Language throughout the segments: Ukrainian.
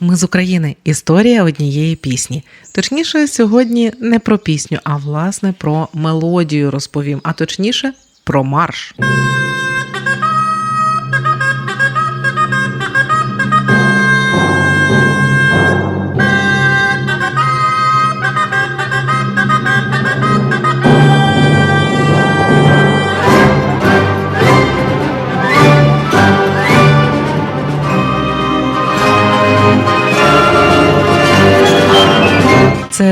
Ми з України. Історія однієї пісні. Точніше, сьогодні не про пісню, а власне про мелодію розповім, а точніше про марш.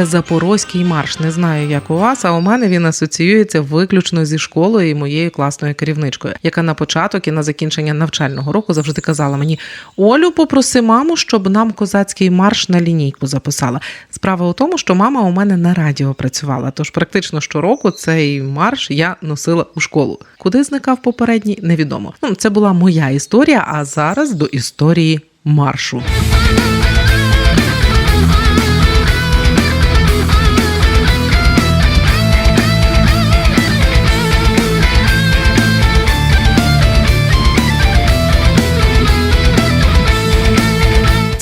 Запорозький марш. Не знаю, як у вас, а у мене він асоціюється виключно зі школою і моєю класною керівничкою, яка на початок і на закінчення навчального року завжди казала мені: Олю, попроси маму, щоб нам козацький марш на лінійку записала. Справа у тому, що мама у мене на радіо працювала, тож практично щороку цей марш я носила у школу. Куди зникав попередній, невідомо. Ну, це була моя історія. А зараз до історії маршу.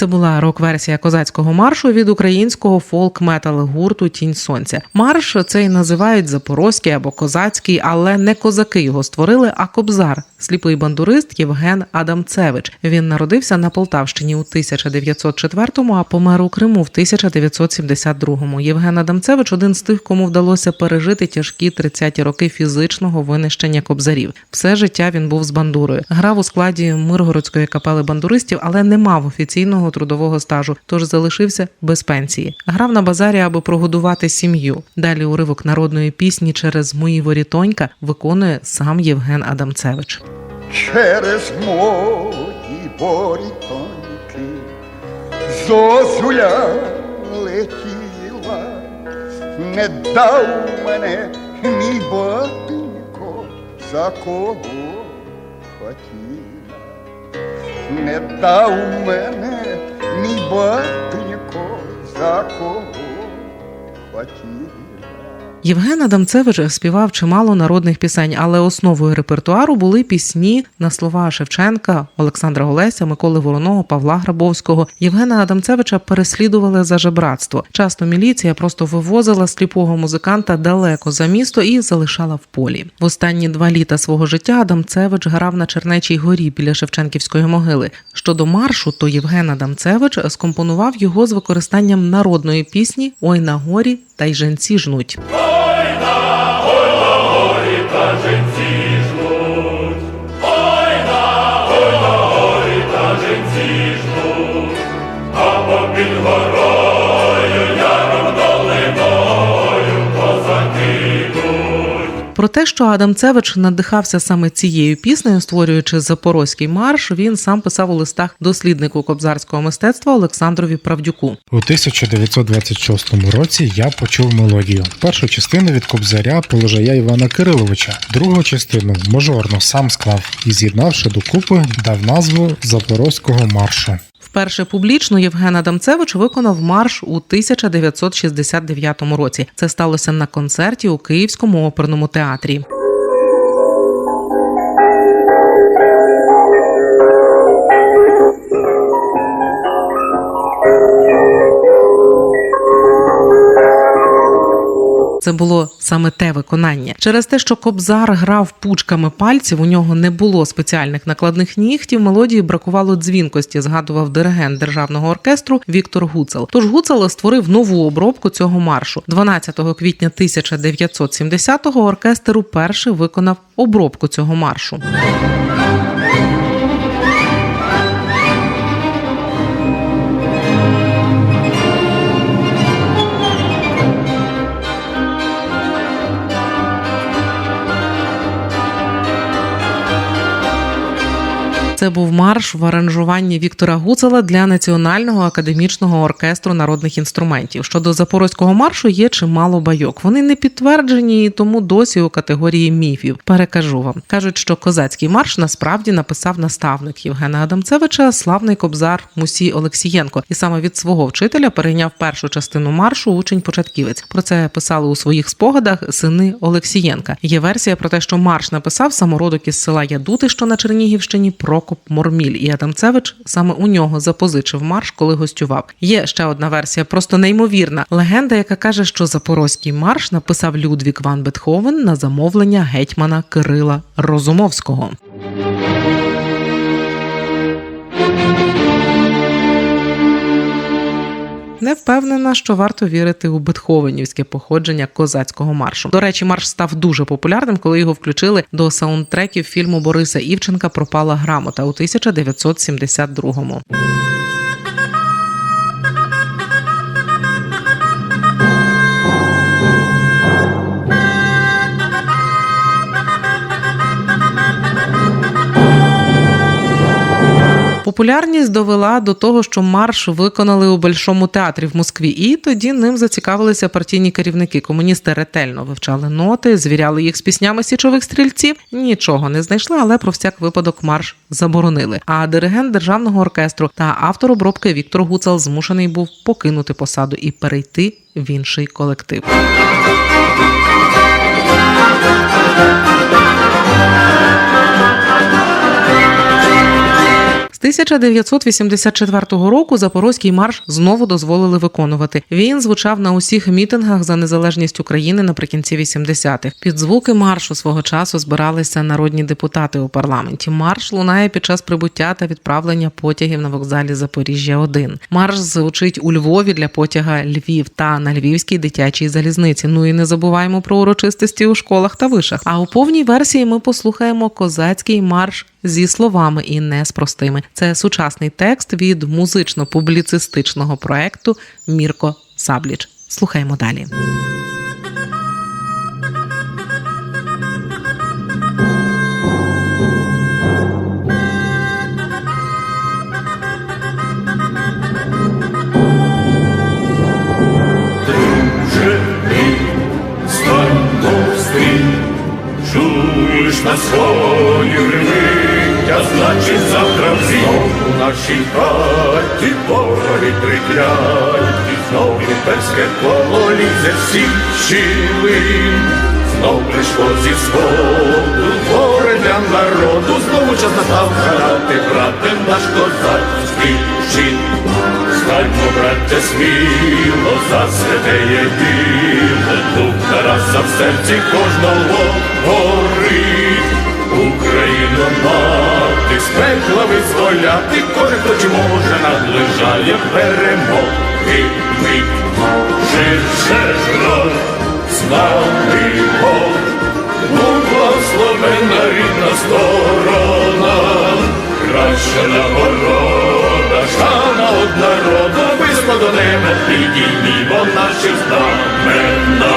Це була рок-версія козацького маршу від українського фолк-метал гурту Тінь Сонця. Марш цей називають запорозький або козацький, але не козаки його створили, а кобзар, сліпий бандурист Євген Адамцевич. Він народився на Полтавщині у 1904-му, а помер у Криму в 1972-му. Євген Адамцевич один з тих, кому вдалося пережити тяжкі 30-ті роки фізичного винищення кобзарів. Все життя він був з бандурою. Грав у складі Миргородської капели бандуристів, але не мав офіційного трудового стажу, тож залишився без пенсії. Грав на базарі, аби прогодувати сім'ю. Далі уривок народної пісні через мої ворітонька виконує сам Євген Адамцевич. через мої борітоньки зозуля летіла, не дав мене мій батенько, за кого хотіла, не дав мене мій батенько, за кого хотіла. Євген Адамцевич співав чимало народних пісень, але основою репертуару були пісні на слова Шевченка, Олександра Олеся, Миколи Вороного, Павла Грабовського. Євгена Адамцевича переслідували за жебратство. Часто міліція просто вивозила сліпого музиканта далеко за місто і залишала в полі. В останні два літа свого життя Адамцевич грав на Чернечій горі біля Шевченківської могили. Щодо маршу, то Євген Адамцевич скомпонував його з використанням народної пісні Ой на горі та й женці жнуть. a gente Про те, що Адамцевич надихався саме цією піснею, створюючи запорозький марш, він сам писав у листах досліднику кобзарського мистецтва Олександрові Правдюку. У 1926 році я почув мелодію. Першу частину від кобзаря положая Івана Кириловича, другу частину мажорно сам склав і, з'єднавши докупи, дав назву Запорозького маршу. Вперше публічно Євген Адамцевич виконав марш у 1969 році. Це сталося на концерті у Київському оперному театрі. Це було саме те виконання. Через те, що Кобзар грав пучками пальців, у нього не було спеціальних накладних нігтів. Мелодії бракувало дзвінкості, згадував диригент державного оркестру Віктор Гуцел. Тож Гуцел створив нову обробку цього маршу. 12 квітня 1970-го оркестр уперше виконав обробку цього маршу. Це був марш в аранжуванні Віктора Гуцела для Національного академічного оркестру народних інструментів. Щодо запорозького маршу є чимало байок. Вони не підтверджені і тому досі у категорії міфів. Перекажу вам. кажуть, що козацький марш насправді написав наставник Євгена Адамцевича, славний кобзар Мусій Олексієнко, і саме від свого вчителя перейняв першу частину маршу учень початківець. Про це писали у своїх спогадах сини Олексієнка. Є версія про те, що марш написав самородок із села Ядути, що на Чернігівщині, Прокоп Прокоп Морміль і Адамцевич саме у нього запозичив марш, коли гостював. Є ще одна версія, просто неймовірна легенда, яка каже, що запорозький марш написав Людвік Ван Бетховен на замовлення гетьмана Кирила Розумовського. Не впевнена, що варто вірити у бетховенівське походження козацького маршу. До речі, марш став дуже популярним, коли його включили до саундтреків фільму Бориса Івченка Пропала грамота у 1972-му. Популярність довела до того, що марш виконали у Большому театрі в Москві, і тоді ним зацікавилися партійні керівники. Комуністи ретельно вивчали ноти, звіряли їх з піснями січових стрільців. Нічого не знайшли, але про всяк випадок марш заборонили. А диригент державного оркестру та автор обробки Віктор Гуцал змушений був покинути посаду і перейти в інший колектив. 1984 року Запорозький марш знову дозволили виконувати. Він звучав на усіх мітингах за незалежність України наприкінці 80-х. Під звуки маршу свого часу збиралися народні депутати у парламенті. Марш лунає під час прибуття та відправлення потягів на вокзалі Запоріжжя 1 Марш звучить у Львові для потяга Львів та на Львівській дитячій залізниці. Ну і не забуваємо про урочистості у школах та вишах. А у повній версії ми послухаємо козацький марш зі словами і не з простими. Це сучасний текст від музично-публіцистичного проекту Мірко Сабліч. Слухаємо далі. Чуєш на сході нашій хаті вороги триклять, і знов імперське коло лізе всіх щілин. Знов прийшло зі сходу горе для народу, знову час настав грати, брате, наш козацький щит. Станьмо, браття, сміло за святе діло, дух Тараса в серці кожного горить. Україну мати, з пекла визволяти, кожен, хто чи може, наближає перемоги мить. Ширше жрок, славний Бог, будь благословенна рідна сторона, краща нагорода, шана од народу, високо до неба, підіймімо наші знамена.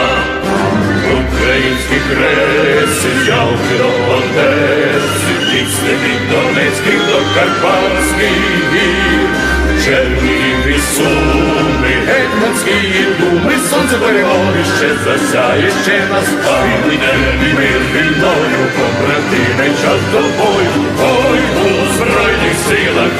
Українські креси, ялки до Одеси, пісни від Донецьких до Карпатських гір, Чернігів і Суми, Гетьманські і думи, сонце перемоги ще засяє, ще настане, і мир війною, побратими час до бою, ой, у збройних силах,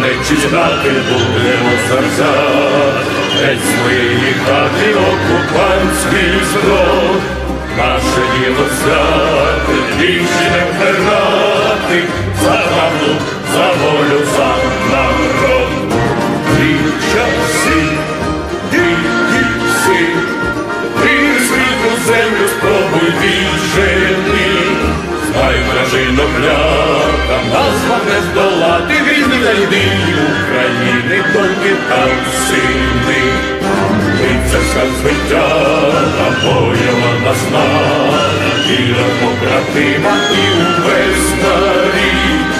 виконайчі знати будемо серця, геть з моєї хати окупантський зброд, наше діло взяти, більше не вмирати, за правду, за волю, за народ. Зайди України, тільки там сини. Лицарська звиття, а бойова насна, віра побратима і увесь старі.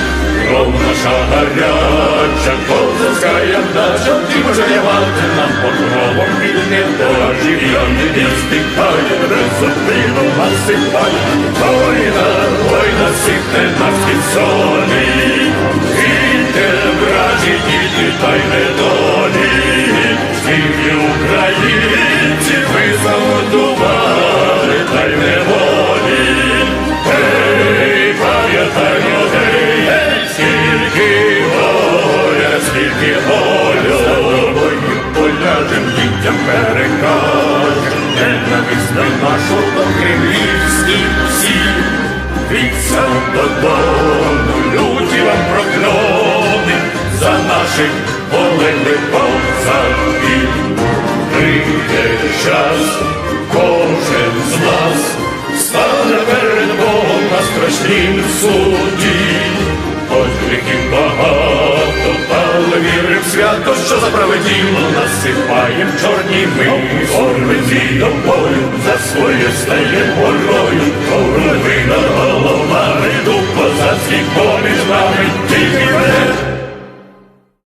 Кров наша гаряча, козацкая дача, Ти може явати нам покровом від недожі, Я не стихає, безупину насипає, Война, война, сихне на солі, Війте, вражі, Хай недолі всіх українців ви заводували, та й неволі, Ей, пам'ятай людей, скільки горя, скільки горя, за тобою поляжем дітям перекажем, ненависна нашу до кремлівські всі, від сам додому, люті вам прокльони за наших полеглих козаків. Прийде час, кожен з нас стане перед Богом на страшнім суді. Хоч гріхів багато, але свято, що за праве чорні ми. Орвиці до бою, за своє стає горою, Орви над головами, дух козацький поміж нами, тільки вперед,